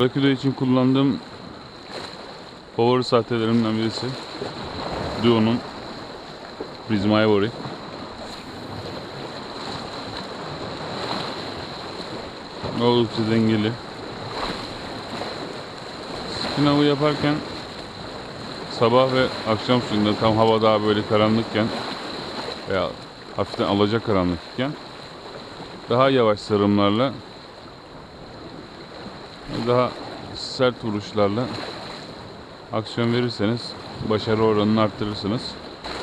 Rakido için kullandığım favori sahtelerimden birisi Duo'nun Prisma Ivory. Oldukça dengeli. Spin avı yaparken sabah ve akşam suyunda tam hava daha böyle karanlıkken veya hafiften alacak karanlıkken daha yavaş sarımlarla daha sert vuruşlarla aksiyon verirseniz başarı oranını arttırırsınız.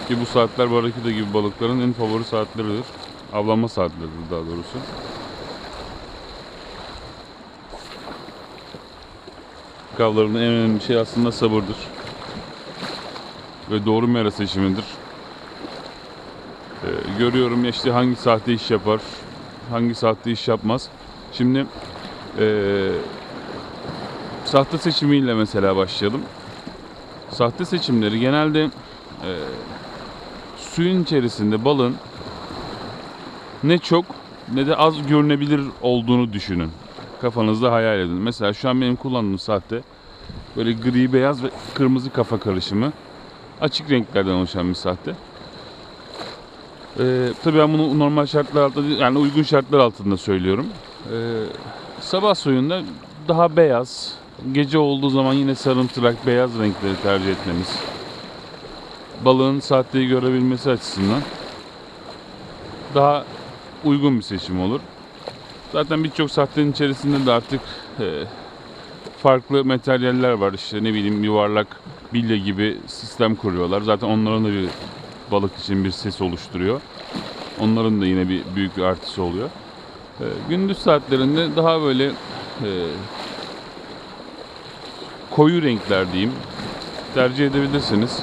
Ki bu saatler barakuda gibi balıkların en favori saatleridir. Avlanma saatleridir daha doğrusu. Avlarının en önemli şey aslında sabırdır. Ve doğru mera seçimidir. Ee, görüyorum işte hangi saatte iş yapar, hangi saatte iş yapmaz. Şimdi ee, sahte seçimiyle mesela başlayalım. Sahte seçimleri genelde e, suyun içerisinde balın ne çok ne de az görünebilir olduğunu düşünün. Kafanızda hayal edin. Mesela şu an benim kullandığım sahte böyle gri, beyaz ve kırmızı kafa karışımı. Açık renklerden oluşan bir sahte. Ee, tabii ben bunu normal şartlar altında yani uygun şartlar altında söylüyorum. Ee, sabah suyunda daha beyaz, gece olduğu zaman yine sarımtırak beyaz renkleri tercih etmemiz. Balığın sahteyi görebilmesi açısından daha uygun bir seçim olur. Zaten birçok sahtenin içerisinde de artık e, farklı materyaller var. İşte ne bileyim yuvarlak bilye gibi sistem kuruyorlar. Zaten onların da bir balık için bir ses oluşturuyor. Onların da yine bir büyük bir artısı oluyor. E, gündüz saatlerinde daha böyle e, koyu renkler diyeyim tercih edebilirsiniz.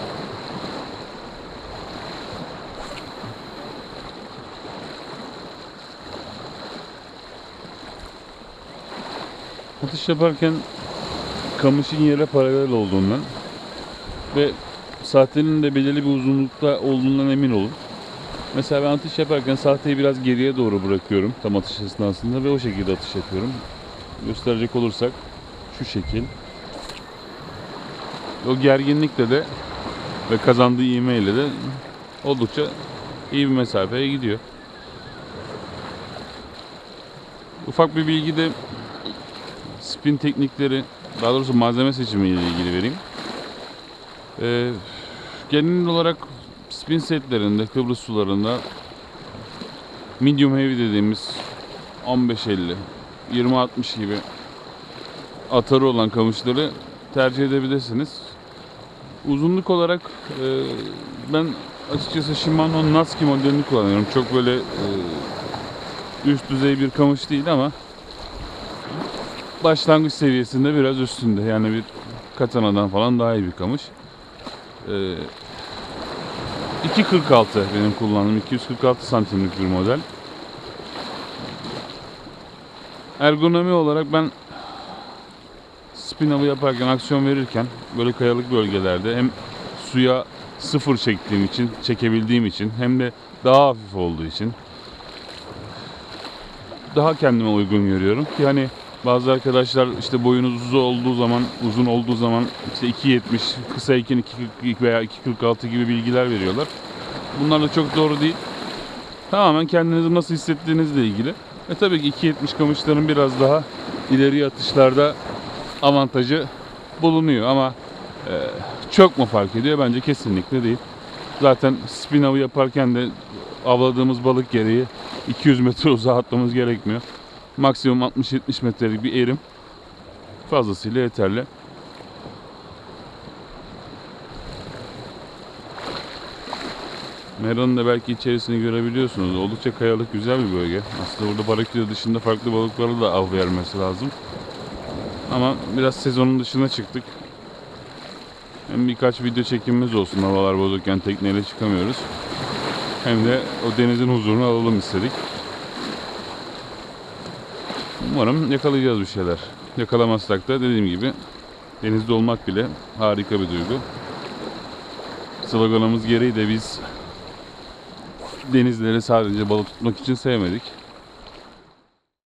Atış yaparken kamışın yere paralel olduğundan ve sahtenin de belirli bir uzunlukta olduğundan emin olun. Mesela ben atış yaparken sahteyi biraz geriye doğru bırakıyorum tam atış esnasında ve o şekilde atış yapıyorum. Gösterecek olursak şu şekil. O gerginlikle de ve kazandığı ivmeyle de oldukça iyi bir mesafeye gidiyor. Ufak bir bilgi de spin teknikleri, daha doğrusu malzeme seçimi ile ilgili vereyim. Ee, genel olarak spin setlerinde, Kıbrıs sularında medium heavy dediğimiz 15-50, 20-60 gibi atarı olan kamışları tercih edebilirsiniz. Uzunluk olarak e, ben açıkçası Shimano Natsuki modelini kullanıyorum. Çok böyle e, üst düzey bir kamış değil ama başlangıç seviyesinde biraz üstünde. Yani bir katana'dan falan daha iyi bir kamış. Ee, 2.46 benim kullandığım 246 santimlik bir model. Ergonomi olarak ben spin yaparken, aksiyon verirken böyle kayalık bölgelerde hem suya sıfır çektiğim için, çekebildiğim için hem de daha hafif olduğu için daha kendime uygun görüyorum ki hani bazı arkadaşlar işte boyunuz uzun olduğu zaman uzun olduğu zaman işte 2.70 kısa 2 veya 2.46 gibi bilgiler veriyorlar. Bunlar da çok doğru değil. Tamamen kendinizi nasıl hissettiğinizle ilgili. E tabii ki 2.70 kamışların biraz daha ileri atışlarda avantajı bulunuyor ama e, çok mu fark ediyor? Bence kesinlikle değil. Zaten spin avı yaparken de avladığımız balık gereği 200 metre uzağa atmamız gerekmiyor. Maksimum 60-70 metrelik bir erim fazlasıyla yeterli. Mera'nın da belki içerisini görebiliyorsunuz. Oldukça kayalık güzel bir bölge. Aslında burada baraküda dışında farklı balıklara da av vermesi lazım. Ama biraz sezonun dışına çıktık. Hem birkaç video çekimimiz olsun havalar bozukken tekneyle çıkamıyoruz. Hem de o denizin huzurunu alalım istedik. Umarım yakalayacağız bir şeyler. Yakalamazsak da dediğim gibi denizde olmak bile harika bir duygu. Sloganımız gereği de biz denizleri sadece balık tutmak için sevmedik.